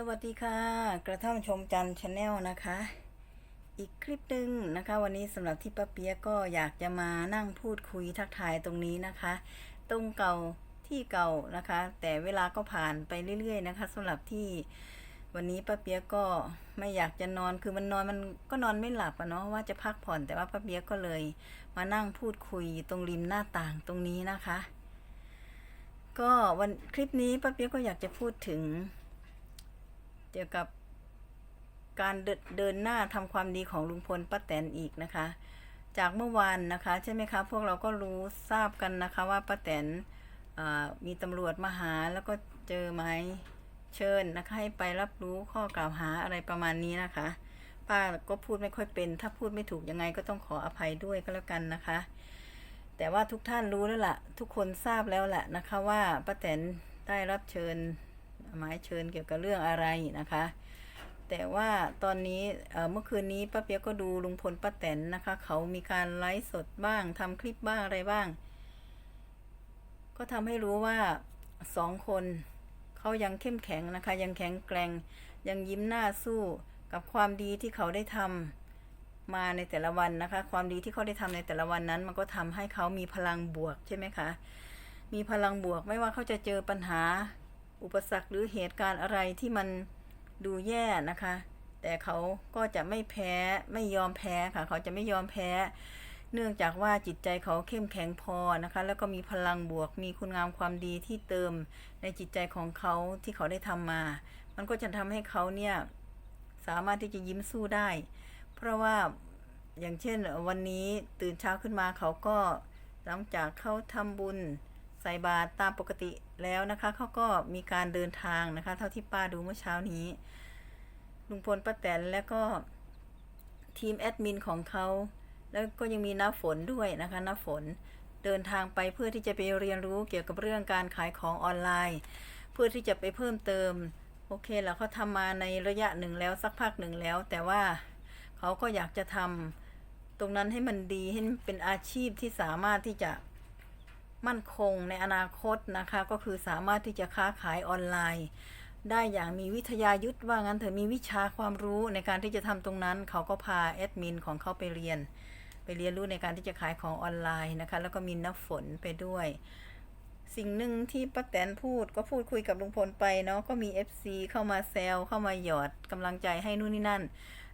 สวัสดีค่ะ กระท่อมชมจันชาแนลนะคะ อีกคลิปหนึ่งนะคะ วันนี้สำหรับที่ป้าเปียกก็อยากจะมานั่งพูดคุยทักทายตรงนี้นะคะ ตรงเก่าที่เก่านะคะ แต่เวลาก็ผ่านไปเรื่อยๆนะคะสำหรับที่วันนี้ป้าเปียกก็ไม่อยากจะนอนคือมันนอนมันก็นอนไม่หลับอะเนาะว่าจะพักผ่อนแต่ว่าป้าเปียกก็เลยมานั่งพูดคุยตรงริมหน้าต่างตรงนี้นะคะ ก็วันคลิปนี้ป้าเปียกก็อยากจะพูดถึง กี่ยวกับการเดินเดินหน้าทำความดีของลุงพลป้าแตนอีกนะคะ จากเมื่อวานนะคะใช่ไหมคะพวกเราก็รู้ทราบกันนะคะว่าป้าแตนมีตำรวจมาหาแล้วก็เจอไหมเชิญนะคะให้ไปรับรู้ข้อกล่าวหาอะไรประมาณนี้นะคะ ป้าก็พูดไม่ค่อยเป็น ถ้าพูดไม่ถูกยังไงก็ต้องขออภัยด้วยก็แล้วกันนะคะ แต่ว่าทุกท่านรู้แล้วล่ะ ทุกคนทราบแล้วแหละนะคะว่าป้าแตนได้รับเชิญ หมายเชิญเกี่ยวกับเรื่องอะไรนะคะ แต่ว่าตอนนี้เมื่อคืนนี้ป้าเปียกก็ดูลุงพลป้าแตนนะคะ เขามีการไลฟ์สดบ้างทำคลิปบ้างอะไรบ้าง ก็ทำให้รู้ว่าสองคนเขายังเข้มแข็งนะคะ ยังแข็งแกร่งยังยิ้มหน้าสู้กับความดีที่เขาได้ทำมาในแต่ละวันนะคะ ความดีที่เขาได้ทำในแต่ละวันนั้น มันก็ทำให้เขามีพลังบวกใช่ไหมคะมีพลังบวกไม่ว่าเขาจะเจอปัญหา อุปสรรคหรือเหตุการณ์อะไรที่มันดูแย่นะคะ แต่เขาก็จะไม่แพ้ไม่ยอมแพ้ค่ะ เขาจะไม่ยอมแพ้ เนื่องจากว่าจิตใจเขาเข้มแข็งพอนะคะ แล้วก็มีพลังบวก มีคุณงามความดีที่เติมในจิตใจของเขาที่เขาได้ทำมา มันก็จะทำให้เขาเนี่ยสามารถที่จะยิ้มสู้ได้ เพราะว่าอย่างเช่นวันนี้ตื่นเช้าขึ้นมาเขาก็หลังจากเขาทำบุญ ส่บาตรตามปกติแล้วนะคะเขาก็มีการเดินทางนะคะ เท่าที่ป้าดูเมื่อเช้านี้ลุงพลป้าแตนและก็ทีมแอดมินของเขาแล้วก็ยังมีน้าฝนด้วยนะคะน้าฝนเดินทางไปเพื่อที่จะไปเรียนรู้เกี่ยวกับเรื่องการขายของออนไลน์ เพื่อที่จะไปเพิ่มเติม โอเคแล้วเขาทำมาในระยะหนึ่งแล้วสักพักหนึ่งแล้ว แต่ว่าเขาก็อยากจะทำตรงนั้นให้มันดีให้เป็นอาชีพที่สามารถที่จะ มั่นคงในอนาคตนะคะ ก็คือสามารถที่จะค้าขายออนไลน์ ได้อย่างมีวิทยายุทธ์ว่างั้นเถอะมีวิชาความรู้ในการที่จะทำตรงนั้น เขาก็พาแอดมินของเขาไปเรียน ไปเรียนรู้ในการที่จะขายของออนไลน์นะคะ แล้วก็มีน้ำฝนไปด้วย สิ่งหนึ่งที่ป้าแตนพูดก็พูดคุยกับลุงพลไปเนาะก็มี FC เข้ามาแซวเข้ามาหยอดกำลังใจให้นู่นนี่นั่น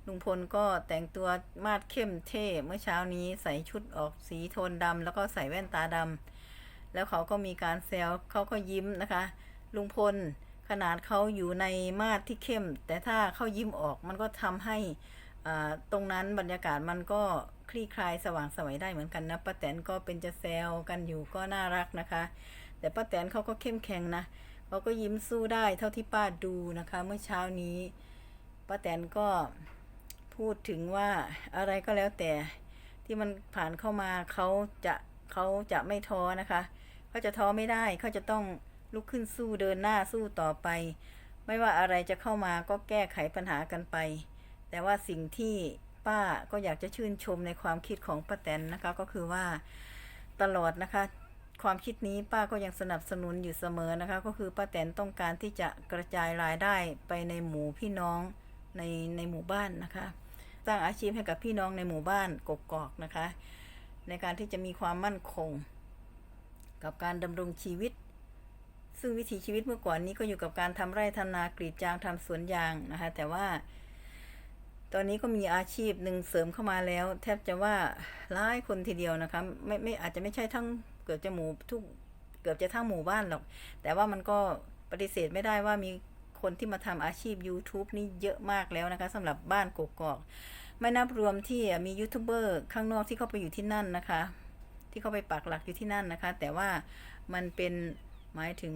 ลุงพลก็แต่งตัวมาดเข้มเท่เมื่อเช้านี้ใส่ชุดออกสีโทนดำแล้วก็ใส่แว่นตาดำ แล้วเขาก็มีการแซวเขาก็ยิ้มนะคะ ลุงพลขนาดเขาอยู่ในมาดที่เข้ม แต่ถ้าเขายิ้มออกมันก็ทำให้ตรงนั้นบรรยากาศมันก็คลี่คลายสว่างไสวัยได้เหมือนกันนะป้าแตนก็เป็นจะแซวกันอยู่ก็น่ารักนะคะ แต่ป้าแตนเขาก็เข้มแข็งนะเขาก็ยิ้มสู้ได้เท่าที่ป้าดูนะคะ เมื่อเช้านี้ป้าแตนก็พูดถึงว่าอะไรก็แล้วแต่ที่มันผ่านเข้ามาเขาจะเขาจะไม่ท้อนะคะ เขาจะท้อไม่ได้เขาจะต้องลุกขึ้นสู้เดินหน้าสู้ต่อไป ไม่ว่าอะไรจะเข้ามาก็แก้ไขปัญหากันไป แต่ว่าสิ่งที่ป้าก็อยากจะชื่นชมในความคิดของป้าแตนนะคะ ก็คือว่าตลอดนะคะ ความคิดนี้ป้าก็ยังสนับสนุนอยู่เสมอนะคะ ก็คือป้าแตนต้องการที่จะกระจายรายได้ไปในหมู่พี่น้องในในหมู่บ้านนะคะสร้างอาชีพให้กับพี่น้องในหมู่บ้านกกอกนะคะ ในการที่จะมีความมั่นคง กับการดำรงชีวิต ซึ่งวิถีชีวิตเมื่อก่อนนี้ก็อยู่กับการทำไร่ทำนากรีดยางทำสวนยางนะคะ แต่ว่า ตอนนี้ก็มีอาชีพหนึ่งเสริมเข้ามาแล้ว แทบจะว่าหลายคนทีเดียวนะคะไม่ไม่อาจจะไม่ใช่ทั้งเกือบจะหมู่ทุกเกือบจะทั้งหมู่บ้านหรอก แต่ว่ามันก็ปฏิเสธไม่ได้ว่ามีคนที่มาทำอาชีพ YouTube นี่เยอะมากแล้วนะคะสำหรับบ้านกกอก ไม่นับรวมที่มียูทูบเบอร์ข้างนอกที่เข้าไปอยู่ที่นั่นนะคะ ที่เขาไปปักหลักอยู่ที่นั่นนะคะ แต่ว่ามันเป็นหมายถึง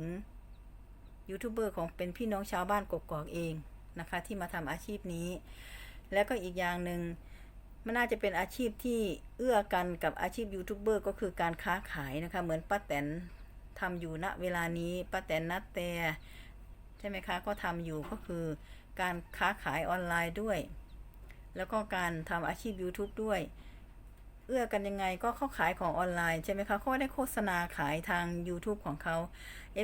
ยูทูบเบอร์ของเป็นพี่น้องชาวบ้านกกอกเองนะคะ ที่มาทำอาชีพนี้ แล้วก็อีกอย่างหนึ่งมันน่าจะเป็นอาชีพที่เอื้อกันกับอาชีพยูทูบเบอร์ก็คือการค้าขายนะคะ เหมือนป้าแตนทำอยู่ณเวลานี้ป้าแตนนัดแต่ใช่ไหมคะ ก็ทำอยู่ก็คือการค้าขายออนไลน์ด้วย แล้วก็การทำอาชีพ YouTube ด้วย เอื้อกันยังไงก็เขาขายของออนไลน์ใช่ไหมคะเขาได้โฆษณาขายทาง YouTube ของเขา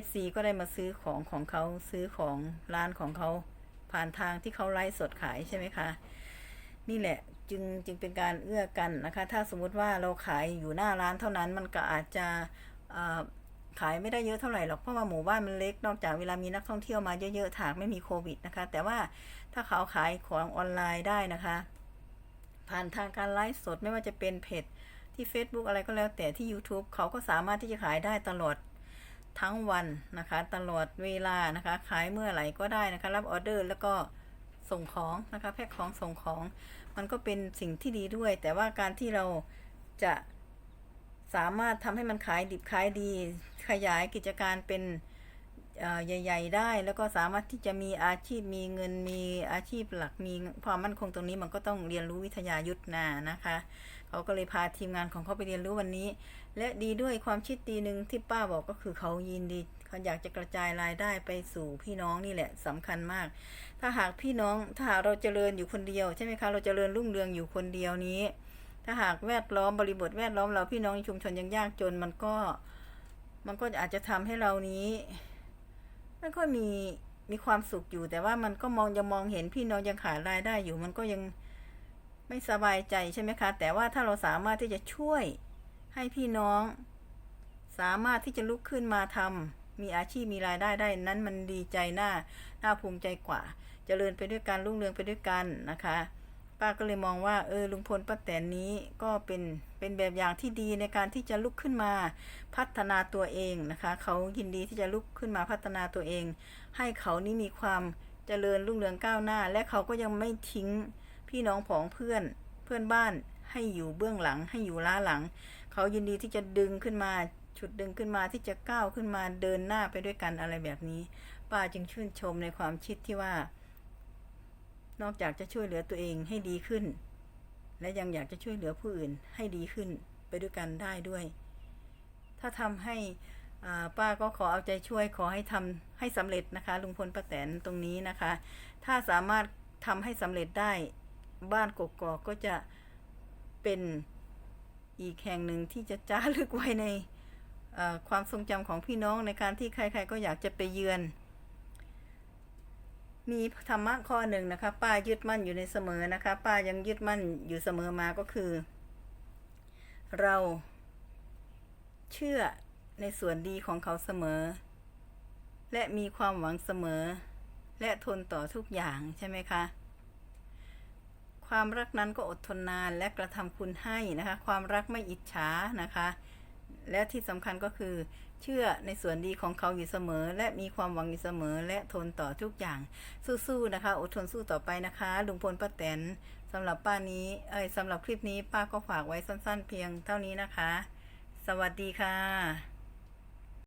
FC ก็ได้มาซื้อของของเขาซื้อของร้านของเขาผ่านทางที่เขาไลฟ์สดขายใช่ไหมคะ นี่แหละจึงจึงเป็นการเอื้อกันนะคะ ถ้าสมมุติว่าเราขายอยู่หน้าร้านเท่านั้นมันก็อาจจะขายไม่ได้เยอะเท่าไหร่หรอกเพราะว่าหมู่บ้านมันเล็กนอกจากเวลามีนักท่องเที่ยวมาเยอะๆถากไม่มีโควิดนะคะ แต่ว่าถ้าเขาขายของออนไลน์ได้นะคะ ผ่านทางการไลฟ์สดไม่ว่าจะเป็นเพจที่ Facebook อะไรก็แล้วแต่ที่ YouTube เขาก็สามารถที่จะขายได้ตลอดทั้งวันนะคะ ตลอดเวลานะคะ ขายเมื่อไหร่ก็ได้นะคะ รับออเดอร์แล้วก็ส่งของนะคะ แพ็คของส่งของ มันก็เป็นสิ่งที่ดีด้วย แต่ว่าการที่เราจะสามารถทำให้มันขายดิบขายดี ขยายกิจการเป็น ใหญ่ ๆ ได้ แล้วก็สามารถที่จะมีอาชีพมีเงินมีอาชีพหลักมีความมั่นคงตรงนี้มันก็ต้องเรียนรู้วิทยายุทธนานะคะเขาก็เลยพาทีมงานของเขาไปเรียนรู้วันนี้ และดีด้วยความคิดดีหนึ่งที่ป้าบอกก็คือเขายินดีเขาอยากจะกระจายรายได้ไปสู่พี่น้องนี่แหละสำคัญมาก ถ้าหากพี่น้องถ้าหากเราจเจริญอยู่คนเดียวใช่ไหมคะเราจเจริญรุ่งเรืองอยู่คนเดียวนี้ ถ้าหากแวดล้อมบริบทแวดล้อมเราพี่น้องในชุมชนยังยากจนมันก็ มันก็อาจจะทำให้เรานี้ ไม่ค่อยมีมีความสุขอยู่ แต่ว่ามันก็มองยังมองเห็นพี่น้องยังขาดรายได้อยู่ มันก็ยังไม่สบายใจใช่ไหมคะ แต่ว่าถ้าเราสามารถที่จะช่วยให้พี่น้อง สามารถที่จะลุกขึ้นมาทำมีอาชีพมีรายได้ได้นั้นมันดีใจหน่าหน่าภูมิใจกว่าจเจริญไปด้วยกันรุ่งเรืองไปด้วยกันนะคะ ป้าก็เลยมองว่าเออลุงพลป้าแตนนี้ก็เป็นเป็นแบบอย่างที่ดีในการที่จะลุกขึ้นมาพัฒนาตัวเองนะคะ เขายินดีที่จะลุกขึ้นมาพัฒนาตัวเอง ให้เขานี่มีความเจริญรุ่งเรืองก้าวหน้า และเขาก็ยังไม่ทิ้งพี่น้องผองเพื่อนเพื่อนบ้านให้อยู่เบื้องหลังให้อยู่ล้าหลัง เขายินดีที่จะดึงขึ้นมาฉุดดึงขึ้นมาที่จะก้าวขึ้นมาเดินหน้าไปด้วยกันอะไรแบบนี้ ป้าจึงชื่นชมในความคิดที่ว่า นอกจากจะช่วยเหลือตัวเองให้ดีขึ้น และยังอยากจะช่วยเหลือผู้อื่นให้ดีขึ้นไปด้วยกันได้ด้วย ถ้าทำให้อ่าป้าก็ขอเอาใจช่วยขอให้ทำให้สำเร็จนะคะ ลุงพลป้าแตนตรงนี้นะคะ ถ้าสามารถทำให้สำเร็จได้บ้านกกอกก็จะเป็นอีกแห่งหนึ่งที่จะจ้าลึกไว้ในความทรงจำของพี่น้องในการที่ใครๆก็อยากจะไปเยือน มีธรรมะข้อหนึ่งนะคะ ป้ายึดมั่นอยู่ในเสมอนะคะ ป้ายังยึดมั่นอยู่เสมอมาก็คือ เราเชื่อในส่วนดีของเขาเสมอ และมีความหวังเสมอ และทนต่อทุกอย่างใช่ไหมคะ ความรักนั้นก็อดทนนานและกระทำคุณให้นะคะ ความรักไม่อิจฉานะคะ และที่สำคัญก็คือ เชื่อในส่วนดีของเขาอยู่เสมอ และมีความหวังอยู่เสมอ และทนต่อทุกอย่าง สู้ๆนะคะ อดทนสู้ต่อไปนะคะลุงพลป้าแตนสำหรับป้านี้เอ้ยสำหรับคลิปนี้ป้าก็ฝากไว้สั้น ๆ เพียงเท่านี้นะคะ สวัสดีค่ะ